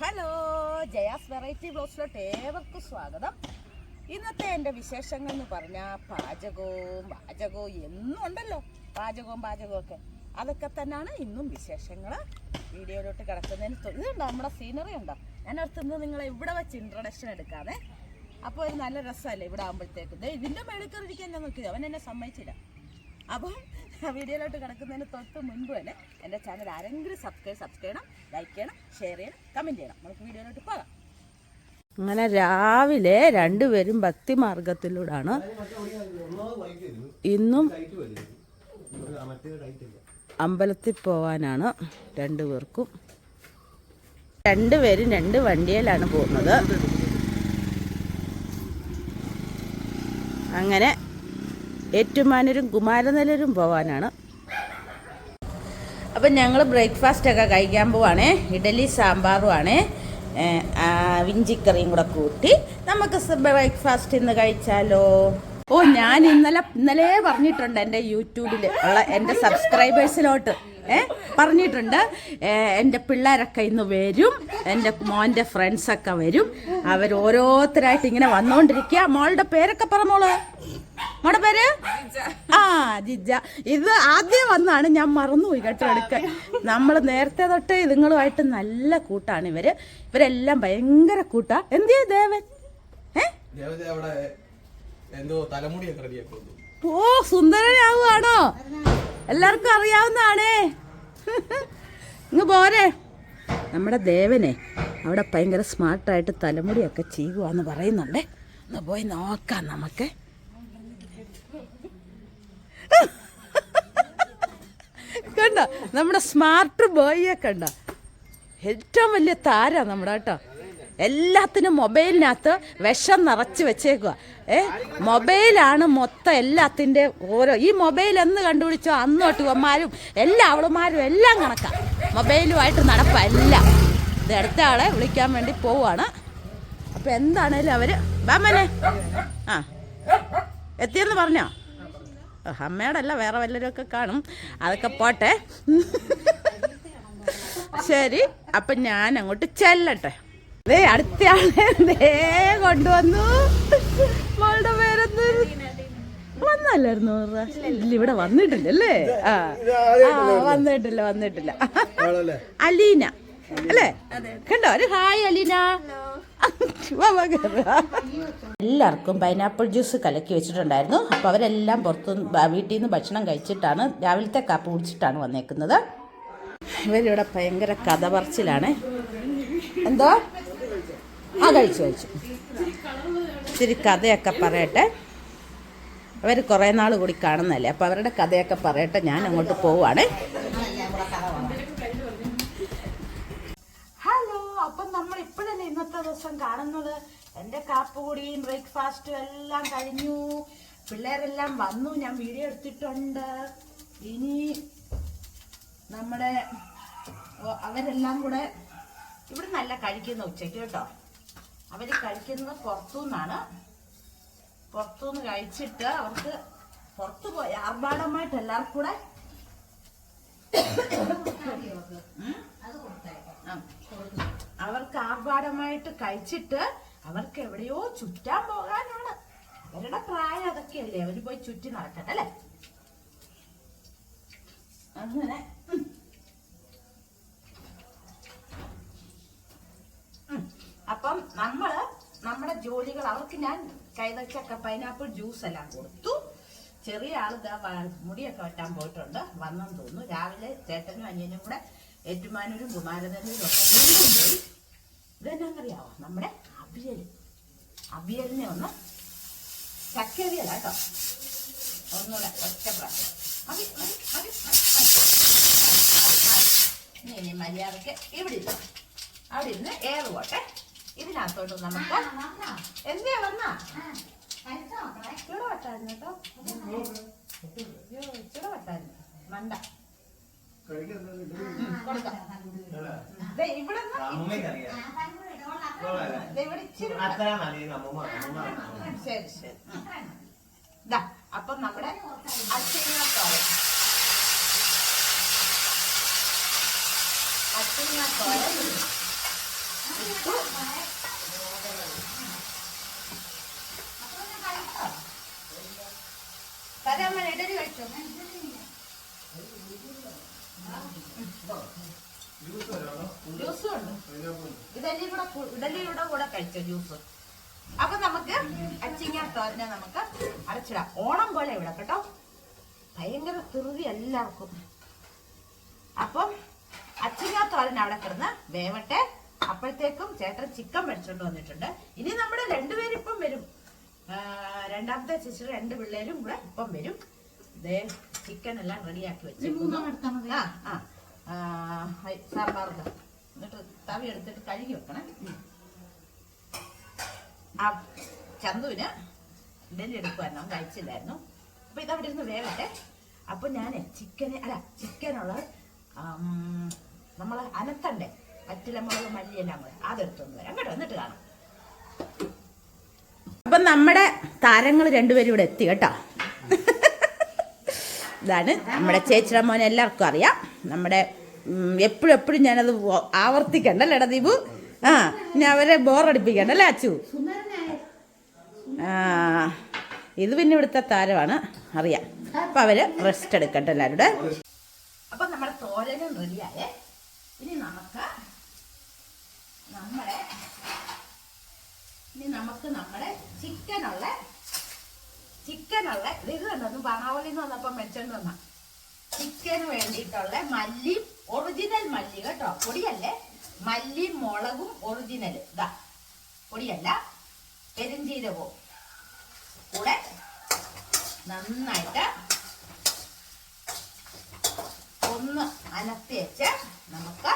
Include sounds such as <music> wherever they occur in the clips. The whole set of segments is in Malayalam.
ഹലോ ജയാസ് വെറൈറ്റി ബ്ലോഗ്സിലോട്ട് ഏവർക്കും സ്വാഗതം. ഇന്നത്തെ എന്റെ വിശേഷങ്ങൾ എന്ന് പറഞ്ഞാൽ പാചകവും പാചകവും എന്നും ഉണ്ടല്ലോ. പാചകവും പാചകവും ഒക്കെ. അതൊക്കെ തന്നെയാണ് ഇന്നും വിശേഷങ്ങൾ. വീഡിയോയിലോട്ട് കിടക്കുന്നതിന് ഇതുണ്ടോ? നമ്മുടെ സീനറി ഉണ്ടോ? ഞാൻ അടുത്തുനിന്ന് നിങ്ങൾ ഇവിടെ വെച്ച് ഇൻട്രൊഡക്ഷൻ എടുക്കാതെ അപ്പോൾ ഒരു നല്ല രസമല്ലേ ഇവിടെ ആകുമ്പോഴത്തേക്ക് ഇതിന്റെ മേളിൽ കയറിയിരിക്കാൻ ഞാൻ നോക്കിയത് അവൻ എന്നെ സമ്മതിച്ചില്ല. അപ്പം വീഡിയോയിലോട്ട് കിടക്കുന്നതിന് തൊട്ട് മുൻപ് തന്നെ എന്റെ ചാനൽ ആരെങ്കിലും സബ്സ്ക്രൈബ് സബ്സ്ക്രൈബ് ചെയ്യണം ലൈക്ക് ചെയ്യണം ഷെയർ ചെയ്യണം കമന്റ് ചെയ്യണം. നമുക്ക് വീഡിയോയിലോട്ട് പോകാം. അങ്ങനെ രാവിലെ രണ്ടുപേരും ഭക്തി മാർഗത്തിലൂടാണ് ഇന്നും അമ്പലത്തിൽ പോവാനാണ് രണ്ടുപേർക്കും. രണ്ടുപേരും രണ്ട് വണ്ടിയിലാണ് പോകുന്നത്. അങ്ങനെ ഏറ്റുമാനൂരും കുമാരനെല്ലൂരും പോവാനാണ്. അപ്പം ഞങ്ങൾ ബ്രേക്ക്ഫാസ്റ്റ് ഒക്കെ കഴിക്കാൻ പോവാണേ. ഇഡലി സാമ്പാറുമാണ് വിഞ്ചിക്കറിയും കൂടെ കൂട്ടി. നമുക്ക് ബ്രേക്ക്ഫാസ്റ്റ് ഇന്ന് കഴിച്ചാലോ? ഓ ഞാൻ ഇന്നലെ ഇന്നലെ പറഞ്ഞിട്ടുണ്ട് എന്റെ യൂട്യൂബിൽ ഉള്ള എന്റെ സബ്സ്ക്രൈബേഴ്സിലോട്ട് ഏ? പറഞ്ഞിട്ടുണ്ട്. എന്റെ പിള്ളേരൊക്കെ ഇന്ന് വരും. എന്റെ മോന്റെ ഫ്രണ്ട്സൊക്കെ വരും. അവർ ഓരോരുത്തരായിട്ട് ഇങ്ങനെ വന്നുകൊണ്ടിരിക്കുക മോളുടെ പേരൊക്കെ പറ മോൾ. മോടെ പേര്? ആ ജിജ. ഇത് ആദ്യം വന്നാണ് ഞാൻ മറന്നുപോയി കേട്ടോ എടുക്കാൻ. നമ്മൾ നേരത്തെ തൊട്ട് ഇതുങ്ങളുമായിട്ട് നല്ല കൂട്ടാണ് ഇവർ. ഇവരെല്ലാം ഭയങ്കര കൂട്ടാ. എന്തിയാ ദേവൻ? ഏ? എന്തോ റെഡിയാക്കുന്നു ഓ സുന്ദരനാവുകയാണോ? എല്ലാവർക്കും അറിയാവുന്നതാണേ. ഇങ്ങ് പോരെ. നമ്മുടെ ദേവനെ അവിടെ ഭയങ്കര സ്മാർട്ടായിട്ട് തലമുടിയൊക്കെ ചെയ്യുകയെന്ന് പറയുന്നുണ്ടേ. ഒന്ന് പോയി നോക്കാം നമുക്ക്. കണ്ട? നമ്മുടെ സ്മാർട്ട് ബോയിയെ കണ്ട? ഏറ്റവും വലിയ താരാ നമ്മുടെ കേട്ടോ. എല്ലാത്തിനും മൊബൈലിനകത്ത് വിഷം നിറച്ച് വെച്ചേക്കുക ഏ? മൊബൈലാണ് മൊത്തം എല്ലാത്തിന്റെ ഓരോ ഈ മൊബൈൽ എന്ന് കണ്ടുപിടിച്ചോ അന്നോട്ട് ഇവന്മാരും എല്ലാ അവളുമാരും എല്ലാം കണക്കാം. മൊബൈലുമായിട്ട് നടപ്പല്ല ഇത് അടുത്ത ആളെ വിളിക്കാൻ വേണ്ടി പോവാണ് അപ്പം എന്താണേലും അവർ ബാമനെ ആ. എത്തിയെന്ന് പറഞ്ഞോ? അമ്മയുടെ അല്ല വേറെ വല്ലവരും ഒക്കെ കാണും. അതൊക്കെ പോട്ടെ. ശരി. അപ്പം ഞാൻ അങ്ങോട്ട് ചെല്ലട്ടെ. ദേ അടുത്ത ദേ കൊണ്ടുവന്നു. മോളുടെ പേരെന്ത്? വന്നല്ലായിരുന്നു? ഇല്ല ഇവിടെ വന്നിട്ടില്ലല്ലേ? ആ. ആ, വന്നിട്ടില്ല വന്നിട്ടില്ല. അലീന. അല്ലേ? കണ്ടോ? ഒരു ഹായ് അലീന. വാ, വാ, എല്ലാവർക്കും പൈനാപ്പിൾ ജ്യൂസ് കലക്കി വെച്ചിട്ടുണ്ടായിരുന്നു. അപ്പോൾ അവരെല്ലാം പുറത്തു വീട്ടിൽ നിന്ന് ഭക്ഷണം കഴിച്ചിട്ടാണ് രാവിലത്തെ കാപ്പ് കുടിച്ചിട്ടാണ് വന്നേക്കുന്നത്. ഇവരിവിടെ ഭയങ്കര കഥ പറച്ചിലാണ് എന്തോ? ആ കഴിച്ചു കഴിച്ചു. ഇച്ചിരി കഥയൊക്കെ പറയട്ടെ. അവർ കുറേ നാൾ കൂടി കാണുന്നതല്ലേ? അപ്പോൾ അവരുടെ കഥയൊക്കെ പറയട്ടെ. ഞാൻ അങ്ങോട്ട് പോവുകയാണ് ഹലോ അപ്പം നമ്മൾ ഇപ്പോഴല്ലേ ഇന്നത്തെ ദിവസം കാണുന്നത്? എന്റെ കാപ്പുകൂടിയും ബ്രേക്ക്ഫാസ്റ്റും എല്ലാം കഴിഞ്ഞു. പിള്ളേരെല്ലാം വന്നു. ഞാൻ വീഡിയോ എടുത്തിട്ടുണ്ട്. ഇനി നമ്മുടെ അവരെല്ലാം കൂടെ ഇവിടെ നല്ല കഴിക്കുന്ന ഉച്ചയ്ക്ക് കേട്ടോ. അവർ കഴിക്കുന്നത് പുറത്തുനിന്നാണ്. പുറത്തുനിന്ന് കഴിച്ചിട്ട് അവർക്ക് പുറത്തു പോയി ആർഭാടമായിട്ട് എല്ലാവർക്കും കൂടെ. അവർക്ക് ആർഭാടമായിട്ട് കഴിച്ചിട്ട് അവർക്ക് എവിടെയോ ചുറ്റാൻ പോകാനാണ്. അവരുടെ പ്രായം അതൊക്കെയല്ലേ? അവർ പോയി ചുറ്റി നടക്കട്ടെ അല്ലേ? അങ്ങനെ അപ്പം നമ്മൾ നമ്മുടെ ജോലികൾ അവർക്ക് ഞാൻ കൈതച്ചക്ക പൈനാപ്പിൾ ജ്യൂസ് എല്ലാം കൊടുത്തു. ചെറിയ ആൾ മുടിയൊക്കെ വെട്ടാൻ പോയിട്ടുണ്ട്. വന്നെന്ന് തോന്നുന്നു. രാവിലെ ചേട്ടനും അനിയനും കൂടെ ഏറ്റുമാനൂരും കുമാരതനും ഒക്കെ വീണ്ടും പോയി. ഇതെന്നറിയാവോ നമ്മുടെ അവിയൽ. അവിയലിനെ ഒന്ന് ചക്കവിയല കേട്ടോ. ഒന്നുകൂടെ ഒറ്റ പ്രാവശ്യം. മതി മതി മതി മതി മതി. ഇരുന്ന് ഏറ് പോട്ടെ ഇതിനകത്തോട്ട് നമുക്ക് എന്തിയാ വന്നാ. വട്ടായിരുന്നു കേട്ടോ. വട്ടായിരുന്നു മണ്ട. ഇവിടെ. ശരി ശരി. അപ്പം നമ്മുടെ അച്ചിങ്ങത്തോരൻ അച്ചിങ്ങത്തോരൻ ജ്യൂസും അപ്പൊ നമുക്ക് അച്ചിങ്ങ തോരനെ നമുക്ക് അടച്ചിടാം ഓണം പോലെ ഇവിടെ കേട്ടോ ഭയങ്കര ധൃതി എല്ലാവർക്കും അപ്പം അച്ചിങ്ങ തോരൻ അവിടെ കിടന്ന് വേവട്ടെ അപ്പോഴത്തേക്കും ചേട്ടൻ ചിക്കൻ മേടിച്ചോണ്ട് വന്നിട്ടുണ്ട്. ഇനി നമ്മുടെ രണ്ടുപേരും ഇപ്പം വരും. രണ്ടാമത്തെ ചേച്ചി രണ്ട് പിള്ളേരും കൂടെ ഇപ്പം വരും. ഇതേ ചിക്കൻ എല്ലാം റെഡിയാക്കി വെച്ചു ആ ആ. എന്നിട്ട് തവി എടുത്തിട്ട് കഴുകി വെക്കണേ. ആ ചന്തുവിന് ഇഡലി എടുക്കുമായിരുന്നു അവൻ കഴിച്ചില്ലായിരുന്നു. അപ്പൊ ഇതവിടെ ഇരുന്ന് വേവട്ടെ. അപ്പൊ ഞാൻ ചിക്കന് അല്ല ചിക്കനുള്ള നമ്മളെ അനത്തണ്ടേ? പറ്റിലമുളക് മല്ലിയെല്ലാം കൂടെ. അതെടുത്തൊന്ന് വരാം. കേട്ടോ എന്നിട്ട് കാണാം. അപ്പം നമ്മുടെ താരങ്ങൾ രണ്ടുപേരും ഇവിടെ എത്തി കേട്ടോ. ഇതാണ് നമ്മുടെ ചേച്ചിയുടെ മോനെ എല്ലാവർക്കും അറിയാം. നമ്മുടെ എപ്പോഴും എപ്പോഴും ഞാനത് ആവർത്തിക്കണ്ടല്ലേ ആവർത്തിക്കണ്ടല്ലേടാ ദീപു? ആ ഞാൻ അവരെ ബോറടിപ്പിക്കണ്ടല്ലേ അച്ചു? ആ ഇത് പിന്നെ ഇവിടുത്തെ താരമാണ് അറിയാം. അപ്പം അവർ റെസ്റ്റ് എടുക്കട്ടെ എല്ലാവരുടെ അപ്പം നമ്മുടെ തോരനും റെഡിയായേ ഇനി നമുക്ക് നമ്മുടെ ഇനി നമുക്ക് നമ്മുടെ ചിക്കനുള്ള ചിക്കനുള്ള ഇത് കണ്ടൊന്ന് പണാവളി എന്ന് വന്നപ്പോൾ മെച്ചം തന്ന ചിക്കന് വേണ്ടിയിട്ടുള്ള മല്ലി ഒറിജിനൽ മല്ലി കേട്ടോ. പൊടിയല്ലേ? മല്ലി മുളകും ഒറിജിനൽ ഇതാ പൊടിയല്ല പെരുംജീരകവും കൂടെ നന്നായിട്ട് ഒന്ന് അനത്തി വെച്ച് നമുക്ക്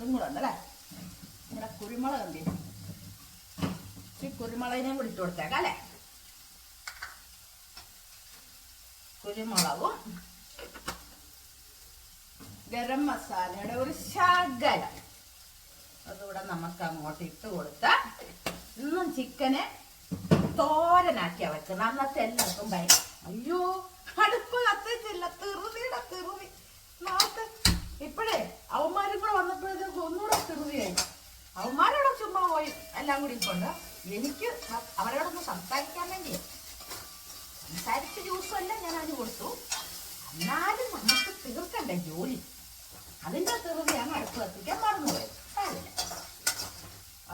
ഇതും കൂടെ ഉണ്ടല്ലേ? നമ്മുടെ കുരുമുളക് എന്ത്? കുരുമുളകിനെയും കൂടി ഇട്ട് കൊടുത്തേക്കാം അല്ലേ? കുരുമുളകും ഗരം മസാലയുടെ ഒരു ശകലം. അതുകൂടെ നമുക്ക് അങ്ങോട്ട് ഇട്ട് കൊടുത്ത ഇന്നും ചിക്കനെ തോരനാക്കിയാ വെക്കുന്നത്. അന്നത്തെ എല്ലാവർക്കും ഭയം അയ്യോ അടുപ്പ് കത്തിച്ചില്ല തെറുതിയുടെ തെറുതി. നാട്ട് ഇപ്പോഴേ അവന്മാരും കൂടെ വന്നപ്പോഴത്തേക്ക് ഒന്നുകൂടെ തെറുതിയായി അവന്മാരോടെ ചുമ്മാ പോയി എല്ലാം കൂടി കൊണ്ട് എനിക്ക് അവരോടൊന്ന് സംസാരിക്കാൻ വേണ്ടി സംസാരിച്ച ജ്യൂസല്ല ഞാൻ അതിന് കൊടുത്തു. എന്നാലും നമുക്ക് തീർക്കണ്ടേ ജോലി. അതിന്റെ തെറുതിയാണ് അടുപ്പ് കത്തിക്കാൻ മറന്നുപോയത്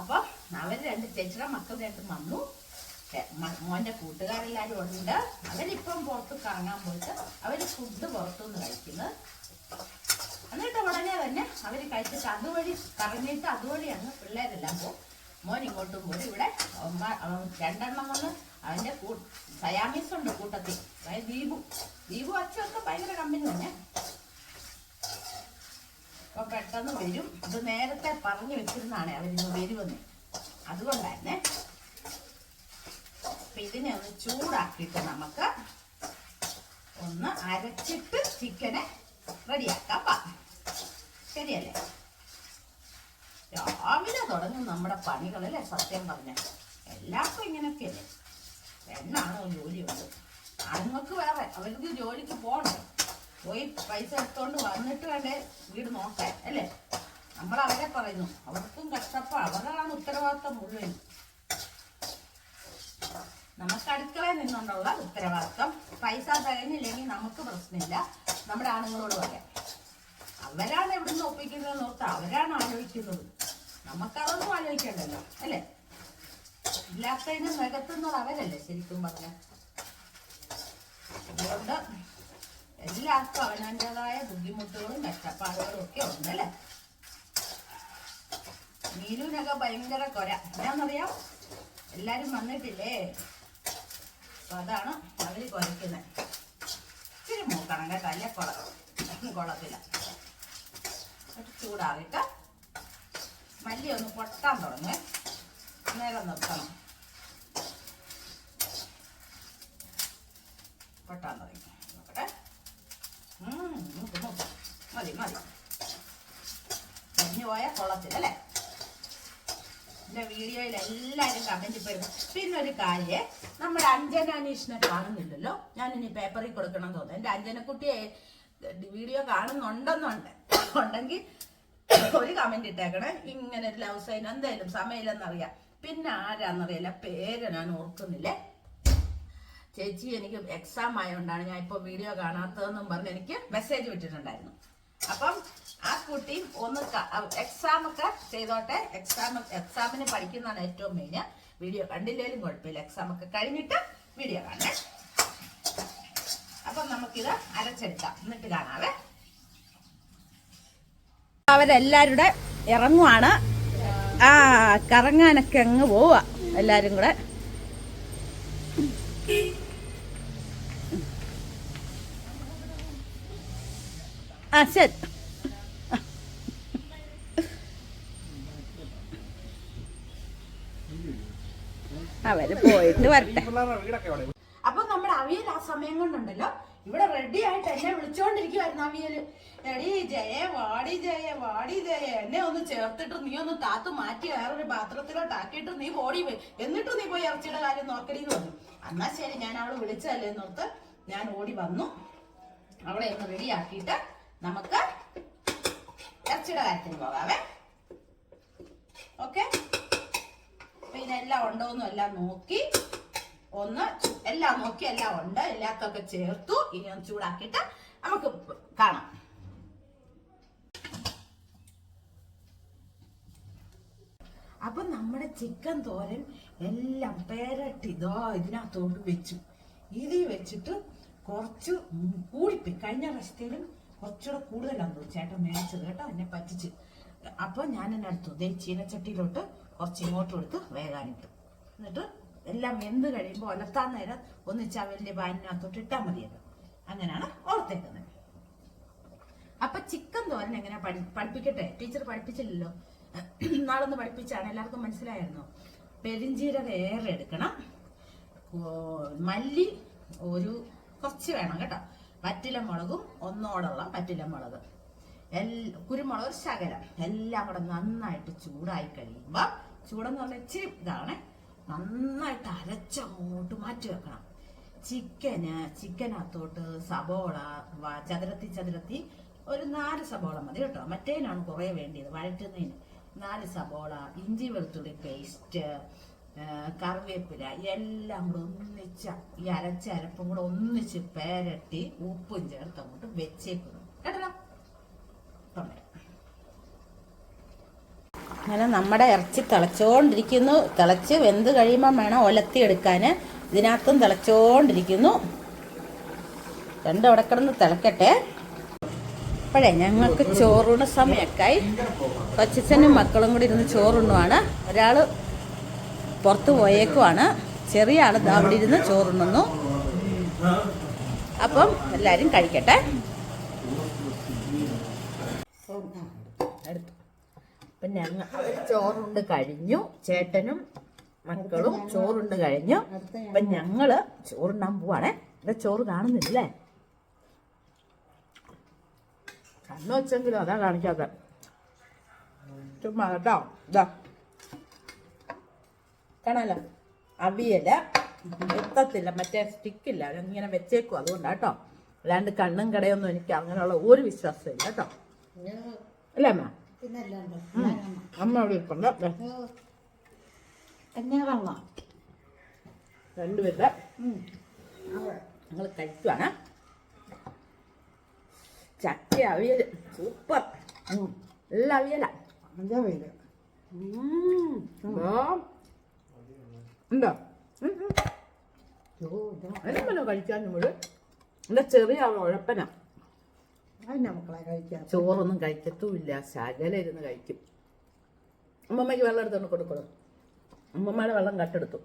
അപ്പൊ അവർ രണ്ട് ചേച്ചിയുടെ മക്കൾ രണ്ടും വന്നു. മോന്റെ കൂട്ടുകാരെല്ലാരും ഉണ്ട്. അവരിപ്പം പുറത്ത് കറങ്ങാൻ പോയിട്ട് അവർ ഫുഡ് പുറത്തുനിന്ന് കഴിക്കുന്നത് എന്നിട്ട് ഉടനെ തന്നെ അവർ കഴിച്ചിട്ട് അതുവഴി പറഞ്ഞിട്ട് അതുവഴി അങ്ങ് പിള്ളേരെല്ലാം പോകും മോൻ ഇങ്ങോട്ടും പോയി. ഇവിടെ രണ്ടെണ്ണം വന്ന് അവന്റെ കൂ- സയാമീസ് ഉണ്ട് കൂട്ടത്തിൽ. അതായത് ദീപു. ദീപു അച്ഛനൊക്കെ ഭയങ്കര കമ്പനി തന്നെ. അപ്പൊ പെട്ടെന്ന് വരും. ഇത് നേരത്തെ പറഞ്ഞു വെച്ചിരുന്നാണ് അവരിന്ന് വരുമെന്ന്. അതുകൊണ്ടായിരുന്നേ. അപ്പൊ ഇതിനെ ഒന്ന് ചൂടാക്കിയിട്ട് നമുക്ക് ഒന്ന് അരച്ചിട്ട് ചിക്കനെ റെഡിയാക്കാം ശരിയല്ലേ? രാവിലെ തുടങ്ങും നമ്മുടെ പണികളല്ലേ സത്യം പറഞ്ഞ. എല്ലാവർക്കും ഇങ്ങനെയൊക്കെയല്ലേ? പെണ്ണാണോ ജോലിയുണ്ട് ആണുങ്ങൾക്ക് വേറെ അവർക്ക് ജോലിക്ക് പോകണ്ടേ പോയി പൈസ എടുത്തോണ്ട് വന്നിട്ട് വേണ്ടേ വീട് നോക്കാൻ അല്ലേ? നമ്മൾ അവരെ പറയുന്നു അവർക്കും കഷ്ടപ്പാട് അവരാണ് ഉത്തരവാദിത്തം മുഴുവൻ നമുക്ക് അടുക്കളയിൽ നിന്നുകൊണ്ടുള്ള ഉത്തരവാദിത്വം. പൈസ തികഞ്ഞില്ലെങ്കിൽ നമുക്ക് പ്രശ്നമില്ല. നമ്മുടെ ആണുങ്ങളോട് പറയാം. അവരാണ് എവിടുന്ന് ഒപ്പിക്കുന്നത് ഓർത്ത് അവരാണ് ആലോചിക്കുന്നത്. നമുക്കതൊന്നും ആലോചിക്കണ്ടല്ലോ അല്ലേ? ഇല്ലാത്തതിനെ നികത്തുന്നത് അവരല്ലേ ശരിക്കും പറഞ്ഞ അതുകൊണ്ട് എല്ലാവർക്കും അവനവന്റെതായ ബുദ്ധിമുട്ടുകളും കഷ്ടപ്പാടുകളും ഒക്കെ ഉണ്ടല്ലേ നീലുവിനൊക്കെ ഭയങ്കര കൊര. എന്നാന്നറിയാം? എല്ലാരും വന്നിട്ടില്ലേ? അപ്പൊ അതാണ് അവർ കുഴക്കുന്നത് ഇച്ചിരി മൂക്കണം കേട്ടോ അല്ലെ? കുള കൊള്ളത്തില്ല ചൂടാറിട്ട് മല്ലി ഒന്ന് പൊട്ടാൻ തുടങ്ങി. നേരം നിർത്തണം. പൊട്ടാൻ തുടങ്ങി. നോക്കട്ടെ. മതി മതി. കരിഞ്ഞു പോയാൽ കൊള്ളത്തില്ല എന്റെ വീഡിയോയിൽ എല്ലാരും കമന്റ് പോയിരുന്നു പിന്നെ ഒരു കാര്യേ നമ്മുടെ അഞ്ജന അനീഷിനെ കാണുന്നില്ലല്ലോ. ഞാൻ ഇനി പേപ്പറിൽ കൊടുക്കണം തോന്നുന്നു. എന്റെ അഞ്ജനക്കുട്ടിയെ വീഡിയോ കാണുന്നുണ്ടെന്നുണ്ട്. ഉണ്ടെങ്കിൽ ഒരു കമന്റ് ഇട്ടേക്കണേ. ഇങ്ങനെ ഒരു ലവ് സൈൻ എന്തായാലും സമയമില്ലെന്നറിയാം. പിന്നെ ആരാന്നറിയില്ല. പേര് ഞാൻ ഓർക്കുന്നില്ലേ? ചേച്ചി എനിക്ക് എക്സാം ആയതുകൊണ്ടാണ് ഞാൻ ഇപ്പോൾ വീഡിയോ കാണാത്തതെന്നും പറഞ്ഞ് എനിക്ക് മെസ്സേജ് വിട്ടിട്ടുണ്ടായിരുന്നു. അപ്പം ആ കുട്ടി ഒന്ന് എക്സാമൊക്കെ ചെയ്തോട്ടെ. എക്സാം എക്സാമിന് പഠിക്കുന്നതാണ് ഏറ്റവും മെയിൻ വീഡിയോ കണ്ടില്ലേലും കുഴപ്പമില്ല. എക്സാം ഒക്കെ കഴിഞ്ഞിട്ട് വീഡിയോ കാണേ. അപ്പം നമുക്കിത് അരച്ചെടുക്കാം. എന്നിട്ട് കാണാവേ. അവരെല്ലാരുടെ ഇറങ്ങുവാണ്. ആ കറങ്ങാനൊക്കെ അങ്ങ് പോവാ. എല്ലാരും കൂടെ. ആ ശരി. അവർ പോയിട്ട് വരട്ടെ. അപ്പൊ നമ്മുടെ അവിയൽ ആ സമയം കൊണ്ടുണ്ടല്ലോ. ഇവിടെ റെഡി ആയിട്ട് എന്നെ വിളിച്ചോണ്ടിരിക്കുവായിരുന്നു അവിയൽ. എടി ജയ വാടി ജയ വാടി ജയ. എന്നെ ഒന്ന് ചേർത്തിട്ട് നീ ഒന്ന് താത്തു മാറ്റി വേറൊരു പാത്രത്തിലോട്ട് ആക്കിയിട്ട് നീ ഓടി പോയി എന്നിട്ട് നീ പോയി ഇറച്ചിയുടെ കാര്യം നോക്കടി എന്ന് പറഞ്ഞു. എന്നാ ശരി ഞാൻ അവൾ വിളിച്ചല്ലേ എന്നോർത്ത് ഞാൻ ഓടി വന്നു. അവളെ ഒന്ന് റെഡി ആക്കിയിട്ട് നമുക്ക് ഇറച്ചിയുടെ കാര്യത്തിന് പോകാവേ. ഓക്കെ പിന്നെ ഉണ്ടോ ഉണ്ടോന്നും എല്ലാം നോക്കി ഒന്ന് എല്ലാം നോക്കി എല്ലാം ഉണ്ട്. എല്ലാത്തൊക്കെ ചേർത്തു. ഇനി ഒന്ന് ചൂടാക്കിയിട്ട് നമുക്ക് കാണാം. അപ്പൊ നമ്മുടെ ചിക്കൻ തോരൻ എല്ലാം പേരട്ടി ഇതോ ഇതിനകത്തോട്ട് വെച്ചു. ഇതിൽ വെച്ചിട്ട് കുറച്ച് കൂടിപ്പി കഴിഞ്ഞ പ്രാവശ്യത്തേലും കുറച്ചുകൂടെ കൂടുതലാണ് തോന്നി ചേട്ടൻ മേടിച്ചത് കേട്ടോ എന്നെ പറ്റിച്ച്. അപ്പൊ ഞാൻ എന്നെ അടുത്തു ദേ ചീനച്ചട്ടിയിലോട്ട് കുറച്ച് ഇങ്ങോട്ട് കൊടുത്ത് വേകാനിട്ടു എന്നിട്ട് എല്ലാം വെന്ത് കഴിയുമ്പോൾ ഒലത്താൻ നേരം ഒന്നിച്ച് ആ വലിയ പാനിനകത്തോട്ട് ഇട്ടാൽ മതിയല്ലോ. അങ്ങനെയാണ് ഓർത്തേക്കുന്നത്. അപ്പൊ ചിക്കൻ തോരൻ എങ്ങനെ പഠി പഠിപ്പിക്കട്ടെ? ടീച്ചർ പഠിപ്പിച്ചില്ലല്ലോ. <clears throat> നാളൊന്ന് പഠിപ്പിച്ചാണ്. എല്ലാവർക്കും മനസ്സിലായിരുന്നു പെരിഞ്ചീരക ഏറെ എടുക്കണം. മല്ലി ഒരു കുറച്ച് വേണം കേട്ടോ. പറ്റില മുളകും ഒന്നോടുള്ള പറ്റില മുളക് എൽ കുരുമുളക് ശകലം. എല്ലാം കൂടെ നന്നായിട്ട് ചൂടായി കഴിയുമ്പോൾ ചൂടെന്ന് പറഞ്ഞാൽ ഇച്ചിരി ഇതാണ് നന്നായിട്ട് അരച്ചങ്ങോട്ട് മാറ്റി വെക്കണം. ചിക്കന് ചിക്കനകത്തോട്ട് സബോള ചതുരത്തി ചതുരത്തി ഒരു നാല് സബോള മതി കേട്ടോ. മറ്റേനാണ് കുറേ വേണ്ടിയത് വഴറ്റുന്നതിന്. നാല് സബോള ഇഞ്ചി വെളുത്തുള്ളി പേസ്റ്റ് കറിവേപ്പില എല്ലാം കൂടെ ഒന്നിച്ച ഈ അരച്ച അരപ്പും കൂടെ ഒന്നിച്ച് പേരട്ടി ഉപ്പും ചേർത്ത് അങ്ങോട്ട് വെച്ചേക്കുന്നു. കേട്ടോ അങ്ങനെ നമ്മുടെ ഇറച്ചി തിളച്ചോണ്ടിരിക്കുന്നു. തിളച്ച് വെന്ത് കഴിയുമ്പം വേണം ഒലത്തി എടുക്കാൻ ഇതിനകത്തും തിളച്ചോണ്ടിരിക്കുന്നു. രണ്ടും അവിടെ കിടന്ന് തിളക്കട്ടെ. അപ്പോഴേ ഞങ്ങൾക്ക് ചോറുണ സമയമൊക്കെയായി കൊച്ചനും മക്കളും കൂടി ഇരുന്ന് ചോറുണ്ണുവാണ്. ഒരാൾ പുറത്ത് പോയേക്കുവാണ്. ചെറിയ ആൾ അവിടെ ഇരുന്ന് ചോറുണ്ണുന്നു. അപ്പം എല്ലാവരും കഴിക്കട്ടെ എടുത്തു അപ്പം ഞങ്ങൾ ചോറുണ്ട് കഴിഞ്ഞു. ചേട്ടനും മക്കളും ചോറുണ്ട് കഴിഞ്ഞു. അപ്പം ഞങ്ങൾ ചോറുണ്ടാൻ പോവാണേ. ഇവിടെ ചോറ് കാണുന്നില്ലേ കണ്ണു വെച്ചെങ്കിലും അതാ കാണിക്കാത്ത. ചുമ്മാ കേട്ടോ ഇതാ കാണാലോ? അവിയൽ. എത്തത്തില്ല. മറ്റേ സ്റ്റിക്കില്ല. ഇങ്ങനെ വെച്ചേക്കും അതുകൊണ്ടാ കേട്ടോ. അല്ലാണ്ട് കണ്ണും കടയൊന്നും എനിക്ക് അങ്ങനെയുള്ള ഒരു വിശ്വാസമില്ല ഇല്ല കേട്ടോ അല്ലേ അമ്മ. അമ്മ? അവിടെ ഇരിപ്പുണ്ട്. രണ്ടുപേരുടെ. ഞങ്ങൾ കഴിക്കുവാണ്. ചക്ക അവിയൽ സൂപ്പർ. നല്ല അവിയല. ഉണ്ടോ? കഴിക്കാൻ നമ്മൾ എന്റെ ചെറിയ ആൾ ഉഴപ്പന ചോറൊന്നും കഴിക്കത്തുമില്ല. ശകല ഇരുന്ന് കഴിക്കും. അമ്മമ്മയ്ക്ക് വെള്ളം എടുത്തോണ്ട് കൊടുക്കണം അമ്മമ്മയുടെ വെള്ളം കട്ടെടുത്തു.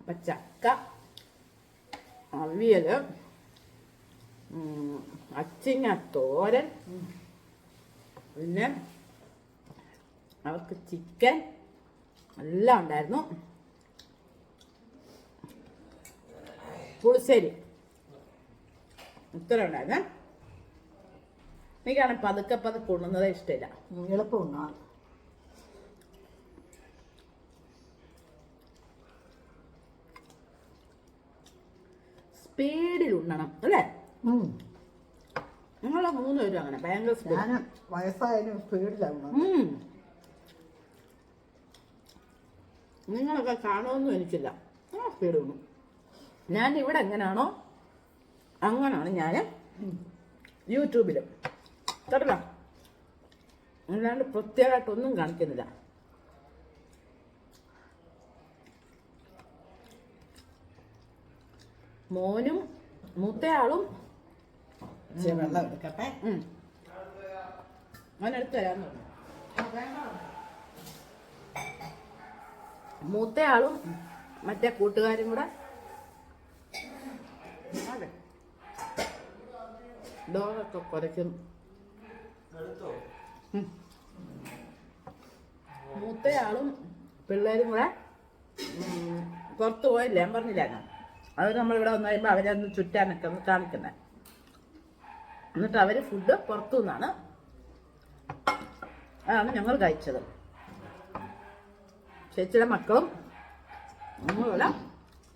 അപ്പൊ ചക്ക അവിയൽ ഉം, അച്ചിങ്ങ തോരൻ പിന്നെ അവർക്ക് ചിക്കൻ എല്ലാം ഉണ്ടായിരുന്നു. പുളിശ്ശേരി ഇത്ര ഉണ്ടായിരുന്നേ. എനിക്കാണ് പതുക്കെ പതുക്കെ ഉണ്ണുന്നതേ ഇഷ്ടമില്ല. എളുപ്പം ഉണ്ണാ. സ്പീഡിൽ ഉണ്ണണം അല്ലേ. നിങ്ങളെ മൂന്ന് പേരും അങ്ങനെ ഭയങ്കര ഞാൻ വയസ്സായാലും സ്പീഡിലാണ്. നിങ്ങളൊക്കെ കാണുമെന്നും എനിക്കില്ല. ആ സ്പീഡ് ഒന്നും ഞാൻ ഇവിടെ എങ്ങനെയാണോ അങ്ങനാണ് ഞാൻ യൂട്യൂബിലും. തുടരാം അല്ലാണ്ട് പ്രത്യേകമായിട്ടൊന്നും കാണിക്കുന്നില്ല. മോനും മൂത്തയാളും ഇച്ചിരി വെള്ളം എടുക്കട്ടെ. ഉം. അവനെടുത്ത് തരാന്ന് പറഞ്ഞു. മൂത്തയാളും മറ്റേ കൂട്ടുകാരും കൂടെ അതെ ഡോറൊക്കെ കുറയ്ക്കും ഉം. മൂത്തയാളും പിള്ളേരും കൂടെ പുറത്ത് പോയില്ല. ഞാൻ പറഞ്ഞില്ലായിരുന്നു. അവർ നമ്മളിവിടെ വന്നു കഴിയുമ്പോൾ അവരെ ഒന്ന് ചുറ്റാനൊക്കെ ഒന്ന് കാണിക്കുന്നത് എന്നിട്ട് അവർ ഫുഡ് പുറത്തു നിന്നാണ്. അതാണ് ഞങ്ങൾ കഴിച്ചത്. ചേച്ചിയുടെ മക്കളും ഞങ്ങളെല്ലാം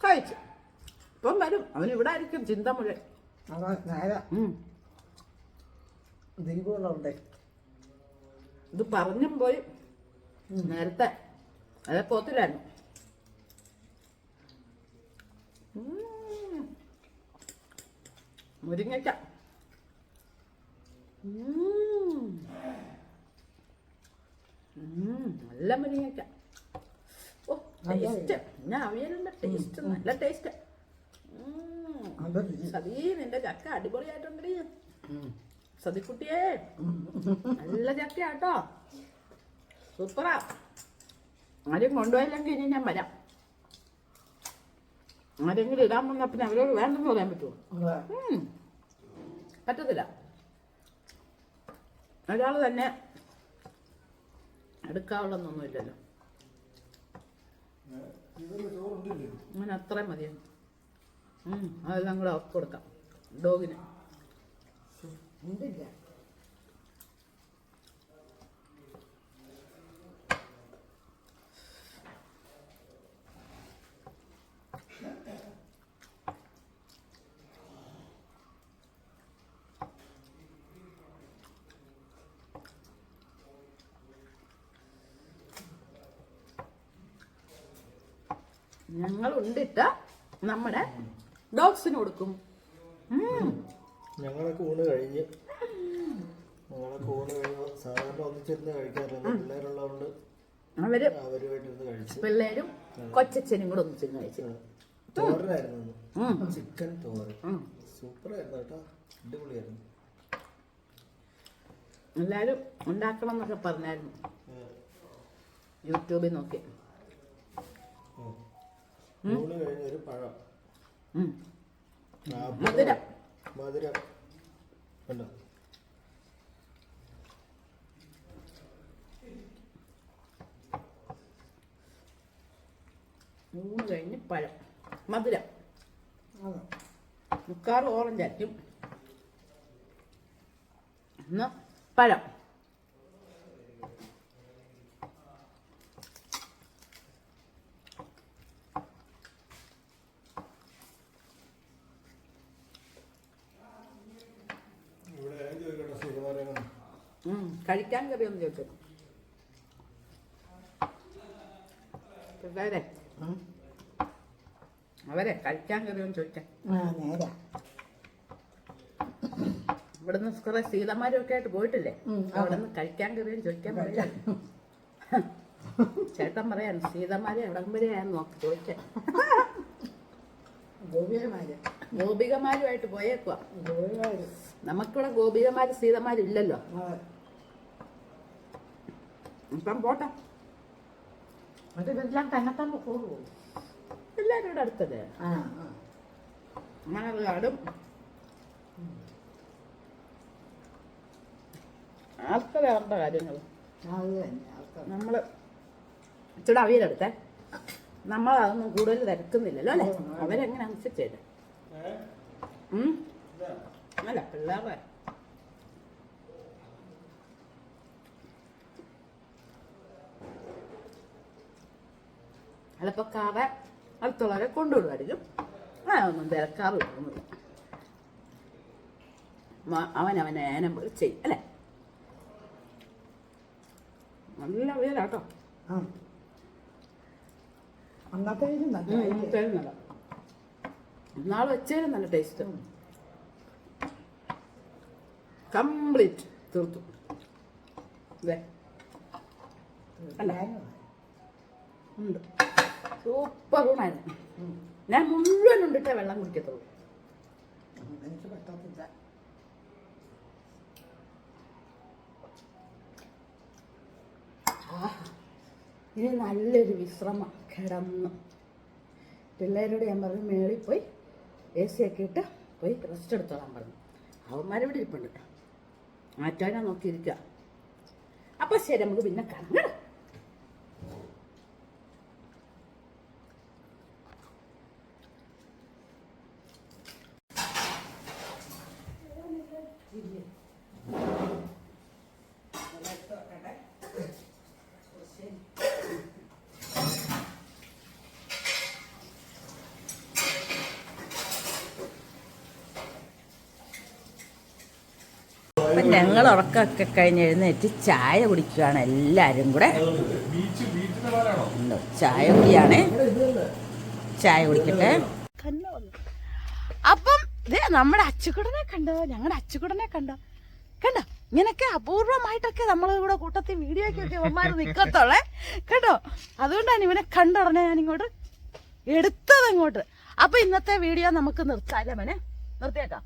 കഴിച്ചു. ഇപ്പം വരും. അവനിവിടെ ആയിരിക്കും ചിന്ത മുഴുവൻ. ദീപങ്ങളുണ്ട് ഇത് പറഞ്ഞും പോയി. നേരത്തെ. അതെ പോത്തില്ലായിരുന്നു ഉം. മുരിങ്ങയ്ക്ക. നല്ല മുരിങ്ങയ്ക്ക. ഓ ടേസ്റ്റ് ഞാൻ അവിയലിന്റെ ടേസ്റ്റ് നല്ല ടേസ്റ്റ് സതീ നിന്റെ ചക്ക അടിപൊളിയായിട്ടുണ്ടടി സതിക്കുട്ടിയേ. നല്ല ചക്കയാട്ടോ. സൂപ്പറാ. ആരും കൊണ്ടുപോയില്ലെങ്കിൽ ഇനി ഞാൻ വരാം. ആരെങ്കിലും ഇടാൻ വന്ന പിന്നെ അവരോട് വേണ്ടെന്ന് പറയാൻ പറ്റുമോ. പറ്റത്തില്ല. ഒരാൾ തന്നെ എടുക്കാവുള്ളതൊന്നും ഇല്ലല്ലോ അങ്ങനെ അത്രയും മതിയാണ് അതെല്ലാം കൂടെ കൊടുക്കാം. ഡോഗിന്. ഉണ്ടില്ല ഞങ്ങൾ ഉണ്ടിട്ട് നമ്മുടെ ഡോഗ്സിന് കൊടുക്കും ഉം. ഞങ്ങളൊക്കെ ഊണ് കഴിഞ്ഞ്. ഞങ്ങളൊക്കെ ഊണ് കഴിഞ്ഞ് സാധാരണ ഒന്നിച്ചിരുന്ന് കഴിക്കാറുണ്ട് പിള്ളേരുള്ളതുകൊണ്ട് അവർ അവരുമായിട്ടിരുന്ന് കഴിച്ച്. പിള്ളേരും കൊച്ചച്ഛനും കൂടെ ഒന്നിച്ചിരുന്ന് കഴിച്ചു. തോരനായിരുന്നു ഉം. ചിക്കൻ തോരൻ. സൂപ്പർ സൂപ്പറായിരുന്നു കേട്ടോ. അടിപൊളിയായിരുന്നു. എല്ലാരും ഉണ്ടാക്കണം എന്നൊക്കെ പറഞ്ഞായിരുന്നു. യൂട്യൂബിൽ നോക്കി. മധുരം. മധുരം. കണ്ടോ? മൂന്ന് കഴിഞ്ഞ് പഴം. മധുരം. അതെ മുക്കാറ് ഓറഞ്ച് ആയിരിക്കും എന്നാ? പഴം. കഴിക്കാൻ കറിയൊന്നും ചോദിച്ചു പിള്ളേരെ അവരെ കഴിക്കാൻ കറിയൊന്നും നേരാ. ഇവിടുന്ന് കുറെ സീതമാരും ഒക്കെ ആയിട്ട് പോയിട്ടില്ലേ? അവിടുന്ന് കഴിക്കാൻ കറിയും ചോദിക്കാൻ പറയാ. ചേട്ടൻ പറയാൻ സീതമാരെ എവിടം വരെയാന്ന് നോക്കി ചോദിക്കാൻ ഗോപികമാര്. ഗോപികമാരുമായിട്ട് പോയേക്കുവാ. ഗോപികമാര്. നമുക്കിവിടെ ഗോപികമാര് സീതമാരും ഇല്ലല്ലോ. അതെ ഇപ്പം പോട്ടെ. അത് ഇതെല്ലാം തന്നെത്താൻ പോകുമോ എല്ലാവരും ഇവിടെ അടുത്തല്ലേ? ആ മണർകാടും ആൾക്കാരെ അവരുടെ കാര്യങ്ങൾ. നമ്മൾ ഇച്ചിരി അവിയലെടുത്തേ നമ്മൾ അതൊന്നും കൂടുതൽ തിരക്കുന്നില്ലല്ലോ അല്ലേ? അവരെങ്ങനെ അനുസരിച്ചേ അല്ല പിള്ളേരുടെ ചിലപ്പോൾ കാറെ അടുത്തുള്ളവരെ കൊണ്ടുവിടുമായിരിക്കും ആ ഒന്നും തിരക്കാറ് വരുന്നില്ല മ- അവൻ അവനെ ഏനം പോലെ ചെയ്യും അല്ലേ? നല്ല ആ. അന്നത്തെ വെച്ചേരും നല്ല. ടേസ്റ്റ് കംപ്ലീറ്റ് തീർത്തു. അല്ലേ. ഉണ്ട്. സൂപ്പർ ഗുണായിരുന്നു ഞാൻ മുഴുവൻ ഉണ്ടിട്ടേ വെള്ളം കുടിക്കത്തുള്ളൂ. എനിക്ക് പറ്റത്തില്ല. ഇനി നല്ലൊരു വിശ്രമ കിടന്നു. പിള്ളേരോട് ഞാൻ പറഞ്ഞു മേളിൽ പോയി എ സി ഒക്കെ ഇട്ട് പോയി റെസ്റ്റ് എടുത്തോളാൻ പറഞ്ഞു. അവന്മാരിവിടെ ഇരിപ്പുണ്ട്. മാറ്റാനാ നോക്കിയിരിക്കുക അപ്പൊ ശരി നമുക്ക് പിന്നെ കാണാം ഞങ്ങൾ ഉറക്കമൊക്കെ കഴിഞ്ഞ് എഴുന്നേറ്റ് ചായ കുടിക്കുകയാണ് എല്ലാവരും കൂടെ. ചായ കുടിയാണ്. ചായ കുടിക്കട്ടെ. അപ്പം ഇതേ നമ്മുടെ അച്ചുകുടനെ കണ്ടോ? ഞങ്ങളുടെ അച്ചുകുടനെ കണ്ടോ? കണ്ടോ? ഇങ്ങനൊക്കെ അപൂർവമായിട്ടൊക്കെ നമ്മൾ ഇവിടെ കൂട്ടത്തിൽ വീഡിയോയ്ക്കൊക്കെ ഇവന്മാർ നിൽക്കത്തോളെ കേട്ടോ അതുകൊണ്ടാണ് ഇവനെ കണ്ടുടനെ ഞാൻ ഇങ്ങോട്ട് എടുത്തത് ഇങ്ങോട്ട് അപ്പൊ ഇന്നത്തെ വീഡിയോ നമുക്ക് നിർത്താല്ലേ മനെ? നിർത്തിയേക്കാം.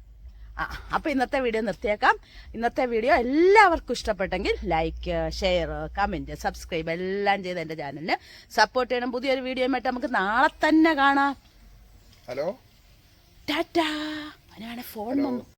ആ അപ്പൊ ഇന്നത്തെ വീഡിയോ നിർത്തിയേക്കാം. ഇന്നത്തെ വീഡിയോ എല്ലാവർക്കും ഇഷ്ടപ്പെട്ടെങ്കിൽ ലൈക്ക് ഷെയർ കമന്റ് സബ്സ്ക്രൈബ് എല്ലാം ചെയ്ത് എന്റെ ചാനലിന് സപ്പോർട്ട് ചെയ്യണം. പുതിയൊരു വീഡിയോയുമായിട്ട് നമുക്ക് നാളെ തന്നെ കാണാം. Hello tata. അവനാണ് ഫോൺ